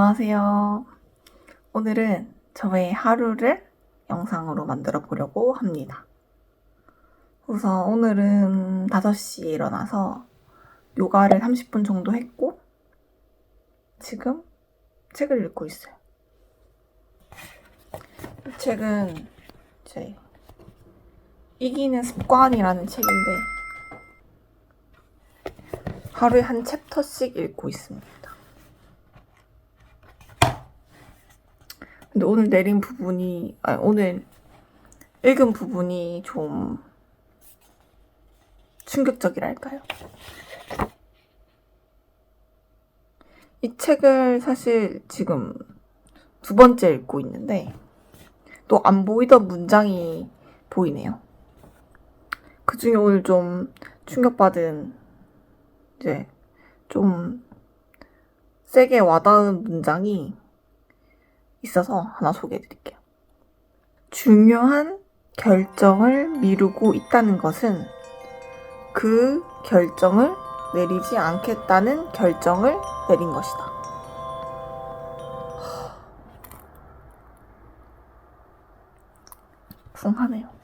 안녕하세요. 오늘은 저의 하루를 영상으로 만들어 보려고 합니다. 우선 오늘은 5시에 일어나서 요가를 30분 정도 했고, 지금 책을 읽고 있어요. 이 책은 제 이기는 습관이라는 책인데, 하루에 한 챕터씩 읽고 있습니다. 근데 오늘 내린 부분이, 아니, 오늘 읽은 부분이 좀 충격적이랄까요? 이 책을 사실 지금 두 번째 읽고 있는데, 또 안 보이던 문장이 보이네요. 그 중에 오늘 좀 충격받은, 이제, 좀 세게 와닿은 문장이 있어서 하나 소개해 드릴게요. 중요한 결정을 미루고 있다는 것은 그 결정을 내리지 않겠다는 결정을 내린 것이다. 쿵하네요.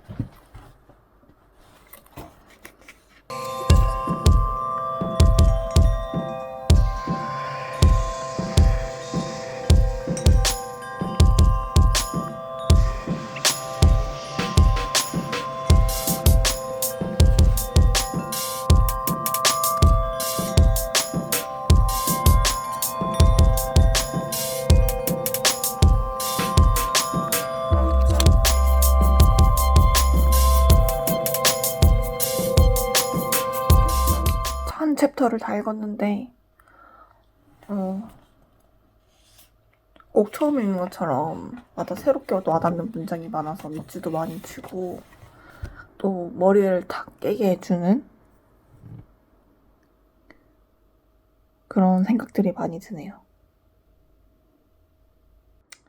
한 챕터를 다 읽었는데, 어, 꼭 처음 읽는 것처럼 마다 새롭게 와닿는 문장이 많아서 밑줄도 많이 치고, 또 머리를 탁 깨게 해주는 그런 생각들이 많이 드네요.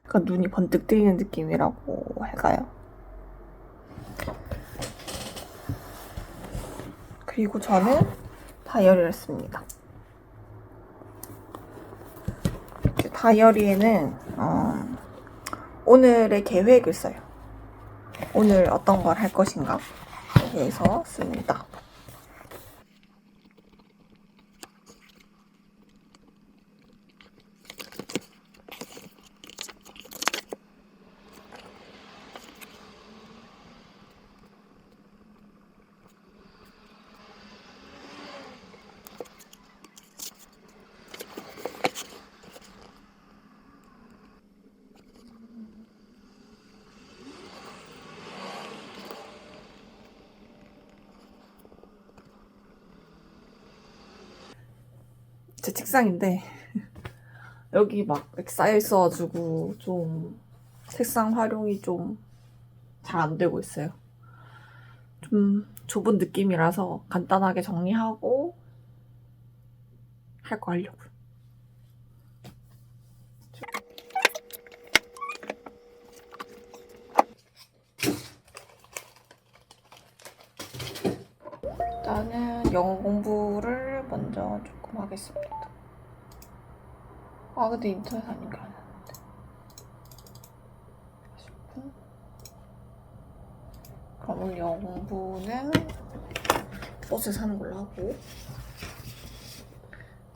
약간 눈이 번뜩 뜨이는 느낌이라고 할까요? 그리고 저는 다이어리를 씁니다. 그 다이어리에는 어, 오늘의 계획을 써요. 오늘 어떤 걸 할 것인가 에 대해서 씁니다. 제 책상인데 여기 막 쌓여 있어가지고 좀 책상 활용이 좀 잘 안 되고 있어요. 좀 좁은 느낌이라서 간단하게 정리하고 할 거 하려고. 일단은 영어 공부를 먼저 조금 하겠습니다. 아 근데 인터넷 안 하는데. 40분. 그럼 공부는 버스에 사는 걸로 하고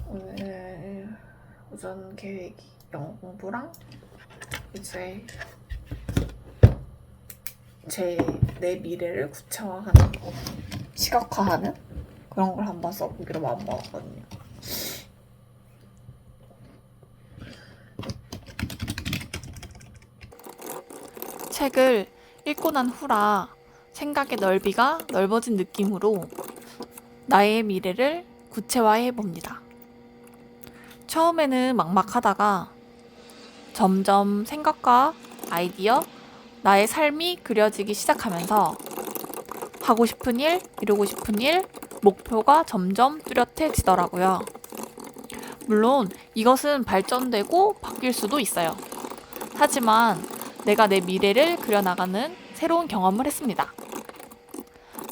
오늘 오전 계획이 영어 공부랑 이제 제 내 미래를 구체화하는 거 시각화하는 그런 걸 한번 써보기로 마음 먹었거든요. 책을 읽고 난 후라 생각의 넓이가 넓어진 느낌으로 나의 미래를 구체화해 봅니다. 처음에는 막막하다가 점점 생각과 아이디어, 나의 삶이 그려지기 시작하면서 하고 싶은 일, 이루고 싶은 일, 목표가 점점 뚜렷해지더라고요. 물론 이것은 발전되고 바뀔 수도 있어요. 하지만 내가 내 미래를 그려나가는 새로운 경험을 했습니다.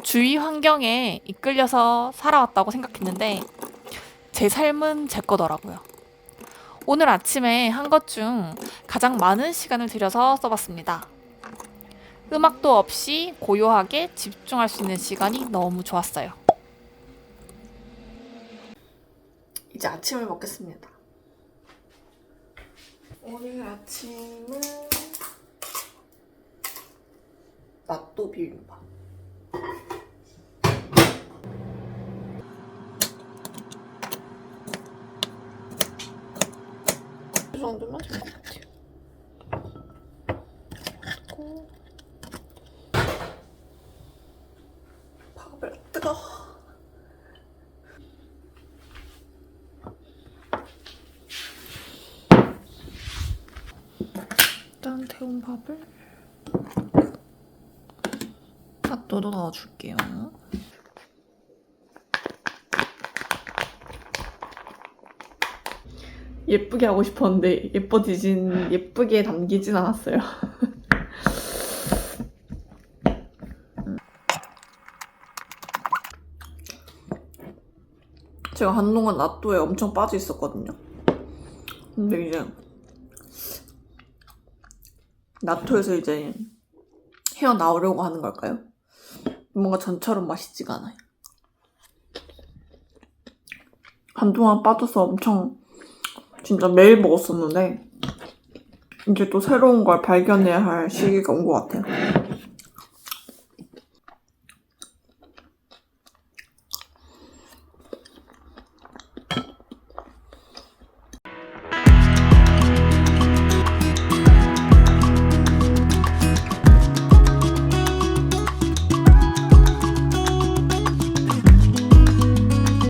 주위 환경에 이끌려서 살아왔다고 생각했는데 제 삶은 제 거더라고요. 오늘 아침에 한 것 중 가장 많은 시간을 들여서 써봤습니다. 음악도 없이 고요하게 집중할 수 있는 시간이 너무 좋았어요. 이제 아침을 먹겠습니다. 오늘 아침은 낫 또 비빔밥. 이 정도면 될 것 같아요. 그리고 밥을 뜨거. 일단 데운 밥을 핫도도 넣어줄게요. 예쁘게 하고 싶었는데 예뻐지진 예쁘게 담기진 않았어요. 제가 한동안 나또에 엄청 빠져 있었거든요. 근데 이제 나토에서 이제 헤어나오려고 하는 걸까요? 뭔가 전처럼 맛있지가 않아요. 한동안 빠져서 엄청 진짜 매일 먹었었는데 이제 또 새로운 걸 발견해야 할 시기가 온 것 같아요.